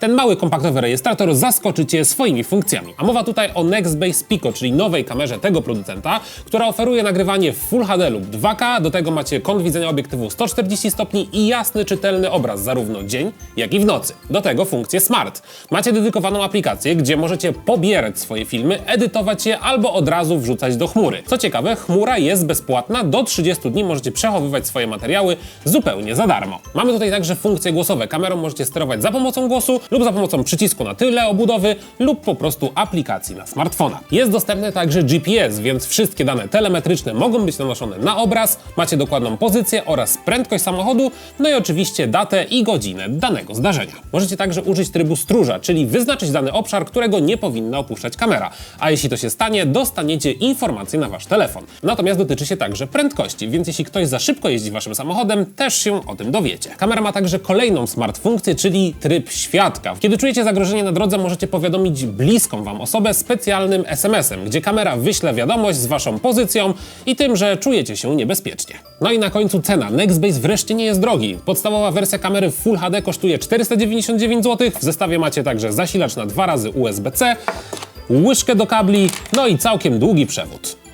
Ten mały kompaktowy rejestrator zaskoczy Cię swoimi funkcjami. A mowa tutaj o Nextbase Pico, czyli nowej kamerze tego producenta, która oferuje nagrywanie w Full HD lub 2K. Do tego macie kąt widzenia obiektywu 140 stopni i jasny, czytelny obraz zarówno dzień, jak i w nocy. Do tego funkcję Smart. Macie dedykowaną aplikację, gdzie możecie pobierać swoje filmy, edytować je albo od razu wrzucać do chmury. Co ciekawe, chmura jest bezpłatna. Do 30 dni możecie przechowywać swoje materiały zupełnie za darmo. Mamy tutaj także funkcje głosowe. Kamerą możecie sterować za pomocą głosu lub za pomocą przycisku na tyle obudowy lub po prostu aplikacji na smartfona. Jest dostępny także GPS, więc wszystkie dane telemetryczne mogą być nanoszone na obraz, macie dokładną pozycję oraz prędkość samochodu, no i oczywiście datę i godzinę danego zdarzenia. Możecie także użyć trybu stróża, czyli wyznaczyć dany obszar, którego nie powinna opuszczać kamera, a jeśli to się stanie, dostaniecie informację na wasz telefon. Natomiast dotyczy się także prędkości, więc jeśli ktoś za szybko jeździ waszym samochodem, też się o tym dowiecie. Kamera ma także kolejną smart funkcję, czyli tryb Kiedy czujecie zagrożenie na drodze, możecie powiadomić bliską wam osobę specjalnym SMS-em, gdzie kamera wyśle wiadomość z waszą pozycją i tym, że czujecie się niebezpiecznie. No i na końcu cena. Nextbase wreszcie nie jest drogi. Podstawowa wersja kamery Full HD kosztuje 499 zł. W zestawie macie także zasilacz na dwa razy USB-C, łyżkę do kabli, no i całkiem długi przewód.